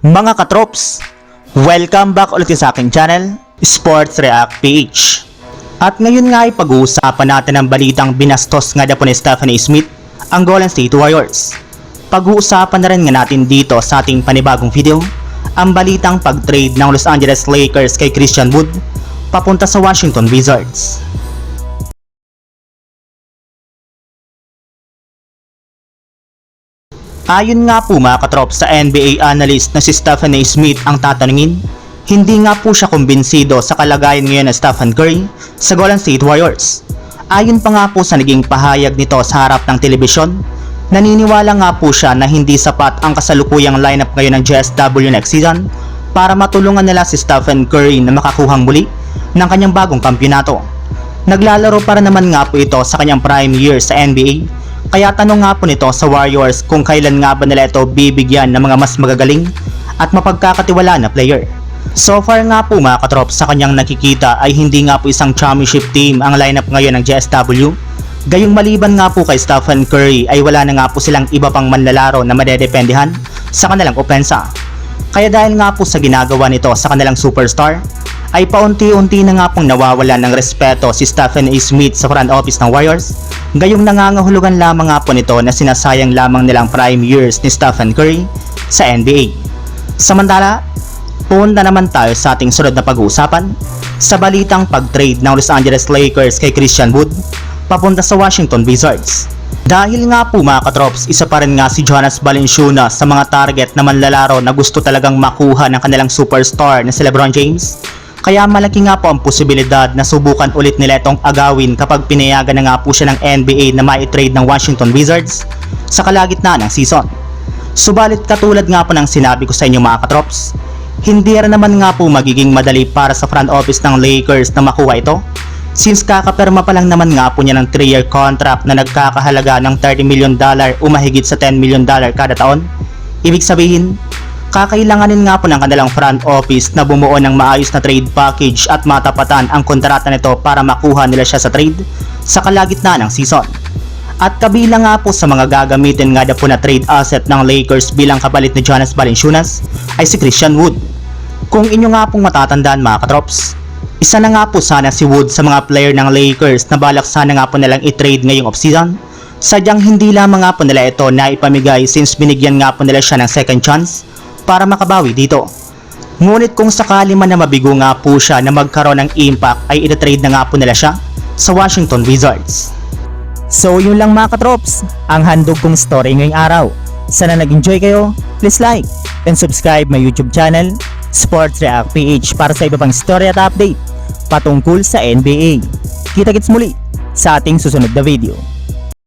Mga katrops, welcome back ulit sa aking channel, Sports React PH. At ngayon nga ay pag-uusapan natin ang balitang binastos nga daw ni Stephanie Smith ang Golden State Warriors. Pag-uusapan na rin nga natin dito sa ating panibagong video ang balitang pag-trade ng Los Angeles Lakers kay Christian Wood papunta sa Washington Wizards. Ayon nga po mga katrop sa NBA analyst na si Stephen A. Smith ang tatanungin, hindi nga po siya kumbinsido sa kalagayan ngayon ng Stephen Curry sa Golden State Warriors. Ayon pa nga po sa naging pahayag nito sa harap ng telebisyon, naniniwala nga po siya na hindi sapat ang kasalukuyang lineup ngayon ng GSW next season para matulungan nila si Stephen Curry na makakuhang muli ng kanyang bagong kampyonato. Naglalaro para naman nga po ito sa kanyang prime year sa NBA kaya tanong nga po nito sa Warriors kung kailan nga ba nila ito bibigyan ng mga mas magagaling at mapagkakatiwala na player. So far nga po mga katrop sa kanyang nakikita ay hindi nga po isang championship team ang lineup ngayon ng GSW. Gayong maliban nga po kay Stephen Curry ay wala na nga po silang iba pang manlalaro na madedependihan sa kanilang opensa. Kaya dahil nga po sa ginagawa nito sa kanilang superstar, ay paunti-unti na nga pong nawawala ng respeto si Stephen A. Smith sa front office ng Warriors, gayong nangangahulugan lamang nga po nito na sinasayang lamang nilang prime years ni Stephen Curry sa NBA. Samantala, punta naman tayo sa ating sunod na pag-uusapan sa balitang pag-trade ng Los Angeles Lakers kay Christian Wood papunta sa Washington Wizards. Dahil nga po mga katrops, isa pa rin nga si Jonas Valanciunas sa mga target na manlalaro na gusto talagang makuha ng kanilang superstar na si LeBron James. Kaya malaki nga po ang posibilidad na subukan ulit nila itong agawin kapag pinayagan na nga po siya ng NBA na mai-trade ng Washington Wizards sa kalagitnaan ng season. Subalit katulad nga po ng sinabi ko sa inyo mga katrops, hindi rin naman nga po magiging madali para sa front office ng Lakers na makuha ito since kakaperma pa lang naman nga po niya ng 3-year contract na nagkakahalaga ng 30 million dollar o mahigit sa 10 million dollar kada taon. Ibig sabihin, kakailanganin nga po ng kanilang front office na bumuo ng maayos na trade package at matapatan ang kontrata nito para makuha nila siya sa trade sa kalagitnaan ng season. At kabilang nga po sa mga gagamitin nga na po na trade asset ng Lakers bilang kapalit ni Jonas Valanciunas ay si Christian Wood. Kung inyo nga pong matatandaan mga katrops, isa na nga po sana si Wood sa mga player ng Lakers na balak sana nga po nilang i-trade ngayong offseason. Sadyang hindi lamang nga po nila ito na ipamigay since binigyan nga po nila siya ng second chance para makabawi dito. Ngunit kung sakali man na mabigo nga po siya na magkaroon ng impact ay itatrade na nga po nila siya sa Washington Wizards. So yun lang mga katrops, ang handog kong story ngayong araw. Sana nag-enjoy kayo, please like and subscribe my YouTube channel, Sports React PH para sa iba pang story at update patungkol sa NBA. Kita-kits muli sa ating susunod na video.